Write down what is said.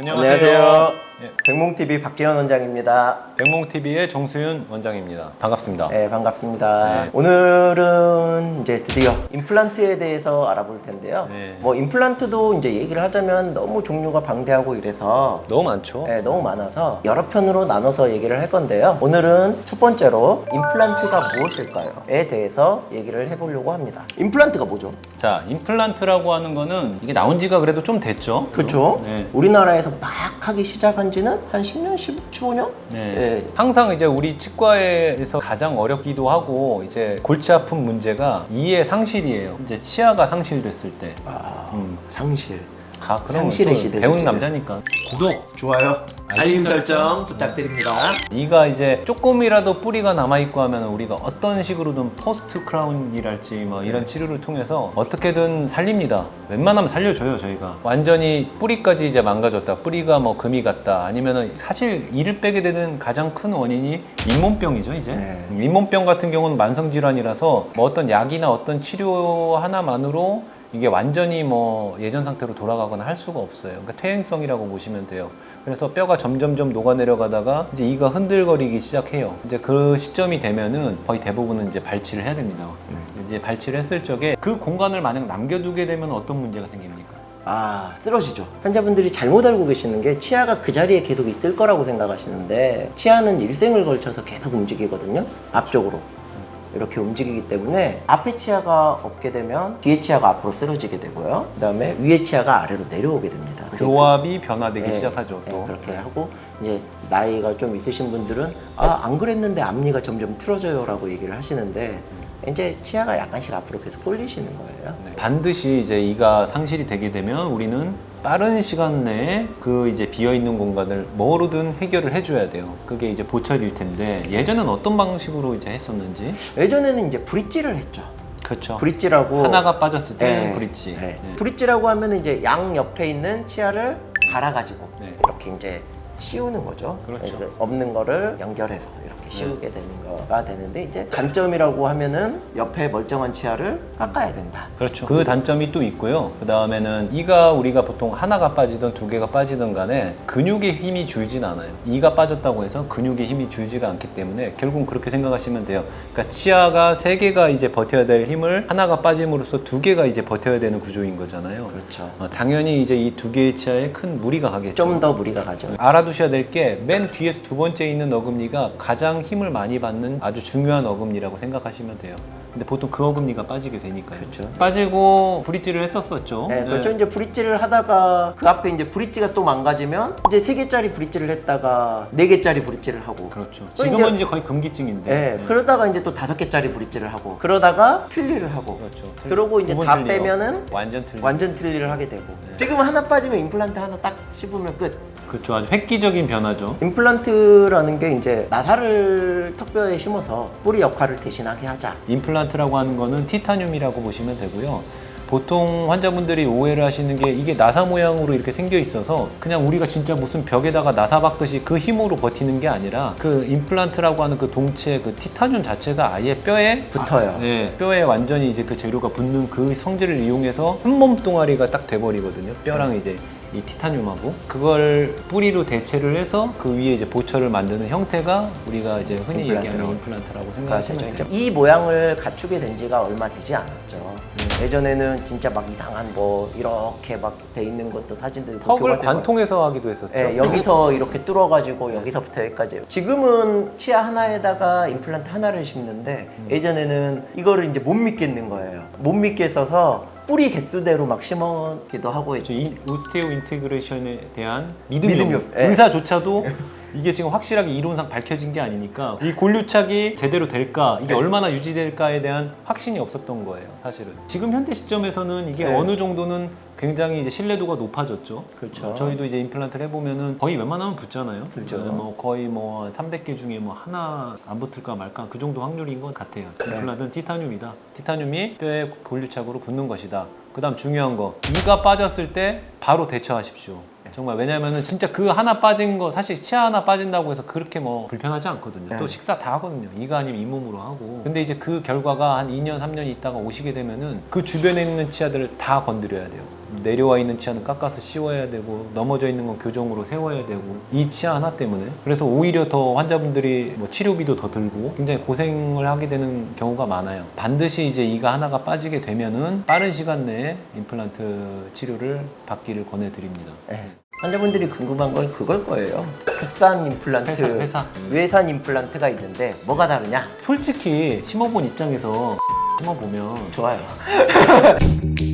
안녕하세요. 예, 백몽TV 박지현 원장입니다. 백몽TV의 정수윤 원장입니다. 반갑습니다. 네, 반갑습니다. 네. 오늘은 이제 드디어 임플란트에 대해서 알아볼 텐데요. 네. 뭐 임플란트도 이제 얘기를 하자면 너무 종류가 방대하고 이래서 너무 많죠? 네, 너무 많아서 여러 편으로 나눠서 얘기를 할 건데요. 오늘은 첫 번째로 임플란트가 무엇일까요?에 대해서 얘기를 해보려고 합니다. 임플란트가 뭐죠? 자, 임플란트라고 하는 거는 이게 나온 지가 그래도 좀 됐죠? 그렇죠. 네. 우리나라에서 막 하기 시작한 지는 한 10년, 15년? 네. 항상 이제 우리 치과에서 가장 어렵기도 하고 이제 골치 아픈 문제가 이의 상실이에요. 이제 치아가 상실됐을 때. 아, 음. 상실. 가, 그럼 상실의 또 시대죠, 배운. 남자니까. 구독! 좋아요. 알림 설정 부탁드립니다. 이가 이제 조금이라도 뿌리가 남아있고 하면 우리가 어떤 식으로든 포스트 크라운이랄지 뭐 이런 치료를 통해서 어떻게든 살립니다. 웬만하면 살려줘요, 저희가. 완전히 뿌리까지 이제 망가졌다. 뿌리가 뭐 금이 갔다. 아니면은 사실 이를 빼게 되는 가장 큰 원인이 잇몸병이죠, 이제. 네. 음, 잇몸병 같은 경우는 만성질환이라서 뭐 어떤 약이나 어떤 치료 하나만으로 이게 완전히 뭐 예전 상태로 돌아가거나 할 수가 없어요. 그러니까 퇴행성이라고 보시면 돼요. 그래서 뼈가 점점점 녹아내려가다가 이제 이가 흔들거리기 시작해요. 이제 그 시점이 되면은 거의 대부분은 이제 발치를 해야 됩니다. 이제 발치를 했을 적에 그 공간을 만약 남겨두게 되면 어떤 문제가 생깁니까? 아, 쓰러지죠. 환자분들이 잘못 알고 계시는 게 치아가 그 자리에 계속 있을 거라고 생각하시는데 치아는 일생을 걸쳐서 계속 움직이거든요. 앞쪽으로. 이렇게 움직이기 때문에 앞에 치아가 없게 되면 뒤에 치아가 앞으로 쓰러지게 되고요. 그다음에 위에 치아가 아래로 내려오게 됩니다. 교합이 변화되기 네, 시작하죠. 네, 또 그렇게 하고 이제 나이가 좀 있으신 분들은 아 안 그랬는데 앞니가 점점 틀어져요라고 얘기를 하시는데 이제 치아가 약간씩 앞으로 계속 쏠리시는 거예요. 네. 반드시 이제 이가 상실이 되게 되면 우리는 빠른 시간 내에 그 이제 비어 있는 공간을 뭐로든 해결을 해줘야 돼요. 그게 이제 보철일 텐데 예전엔 어떤 방식으로 이제 했었는지 예전에는 이제 브릿지를 했죠. 그렇죠. 브릿지라고 하나가 빠졌을 때 네, 브릿지. 네. 네. 브릿지라고 하면 이제 양 옆에 있는 치아를 갈아가지고 네. 이렇게 이제 씌우는 거죠. 그렇죠. 그래서 없는 거를 연결해서 이렇게 씌우게 되는 거가 되는데 이제 단점이라고 하면은 옆에 멀쩡한 치아를 깎아야 된다. 그렇죠. 그 단점이 또 있고요. 그 다음에는 이가 우리가 보통 하나가 빠지든 두 개가 빠지든 간에 근육의 힘이 줄진 않아요. 이가 빠졌다고 해서 근육의 힘이 줄지가 않기 때문에 결국은 그렇게 생각하시면 돼요. 그러니까 치아가 세 개가 이제 버텨야 될 힘을 하나가 빠짐으로써 두 개가 이제 버텨야 되는 구조인 거잖아요. 그렇죠. 어, 당연히 이제 이 두 개의 치아에 큰 무리가 가겠죠. 좀 더 무리가 가죠. 알아두 셔야 될 게 맨 뒤에서 두 번째 있는 어금니가 가장 힘을 많이 받는 아주 중요한 어금니라고 생각하시면 돼요. 근데 보통 그 어금니가 빠지게 되니까요. 그렇죠. 빠지고 브릿지를 했었었죠. 네, 그렇죠. 이제 브릿지를 하다가 그 앞에 이제 브릿지가 또 망가지면 이제 세 개짜리 브릿지를 했다가 네 개짜리 브릿지를 하고 그렇죠. 또 지금은 이제- 이제 거의 금기증인데. 네, 네. 그러다가 이제 또 다섯 개짜리 브릿지를 하고 그러다가 틀니를 하고 그렇죠. 그러고 이제 다 틀니요. 빼면은 완전 틀리. 완전 틀니를 하게 되고 네. 지금 하나 빠지면 임플란트 하나 딱 씹으면 끝 그렇죠. 아주 획기적인 변화죠. 임플란트라는 게 이제 나사를 턱뼈에 심어서 뿌리 역할을 대신하게 하자 임플란트라고 하는 거는 티타늄이라고 보시면 되고요. 보통 환자분들이 오해를 하시는 게 이게 나사 모양으로 이렇게 생겨 있어서 그냥 우리가 진짜 무슨 벽에다가 나사 박듯이 그 힘으로 버티는 게 아니라 그 임플란트라고 하는 그 동체 그 티타늄 자체가 아예 뼈에 붙어요. 네, 뼈에 완전히 이제 그 재료가 붙는 그 성질을 이용해서 한 몸 동아리가 딱 돼버리거든요. 뼈랑 이제 이 티타늄하고 그걸 뿌리로 대체를 해서 그 위에 이제 보철을 만드는 형태가 우리가 이제 흔히 임플란트라고. 얘기하는 임플란트라고 그러니까 생각하시면 돼요. 이 모양을 갖추게 된 지가 얼마 되지 않았죠 음. 예전에는 진짜 막 이상한 뭐 이렇게 막 돼 있는 것도 사진들 턱을 관통해서 하기도 했었죠. 예, 여기서 이렇게 뚫어가지고 여기서부터 여기까지. 지금은 치아 하나에다가 임플란트 하나를 심는데 음. 예전에는 이거를 이제 못 믿겠는 거예요. 못 믿겠어서 뿌리 개수대로 막 심어기도 하고 그렇죠. 이 오스테오 인테그레이션에 대한 믿음이, 믿음이 없- 없- 예. 의사조차도 이게 지금 확실하게 이론상 밝혀진 게 아니니까 이 골류착이 제대로 될까 이게 네. 얼마나 유지될까에 대한 확신이 없었던 거예요 사실은 지금 현대 시점에서는 이게 네. 어느 정도는 굉장히 이제 신뢰도가 높아졌죠 그렇죠. 어, 저희도 이제 임플란트를 해보면은 거의 웬만하면 붙잖아요 그렇죠. 네, 뭐 거의 뭐 300개 중에 뭐 하나 안 붙을까 말까 그 정도 확률인 것 같아요 네. 임플란트는 티타늄이다 티타늄이 뼈에 골류착으로 붙는 것이다 그 다음 중요한 거 이가 빠졌을 때 바로 대처하십시오 정말 왜냐면은 진짜 그 하나 빠진 거 사실 치아 하나 빠진다고 해서 그렇게 뭐 불편하지 않거든요. 네. 또 식사 다 하거든요. 이가 아니면 잇몸으로 하고. 근데 이제 그 결과가 한 2년, 3년 있다가 오시게 되면은 그 주변에 있는 치아들을 다 건드려야 돼요. 내려와 있는 치아는 깎아서 씌워야 되고 넘어져 있는 건 교정으로 세워야 되고 이 치아 하나 때문에 그래서 오히려 더 환자분들이 뭐 치료비도 더 들고 굉장히 고생을 하게 되는 경우가 많아요. 반드시 이제 이가 하나가 빠지게 되면은 빠른 시간 내에 임플란트 치료를 받기를 권해드립니다. 네. 환자분들이 궁금한 건 그걸 거예요. 국산 임플란트, 회사, 회사. 외산 임플란트가 있는데 뭐가 다르냐? 솔직히 심어본 입장에서 심어보면 좋아요.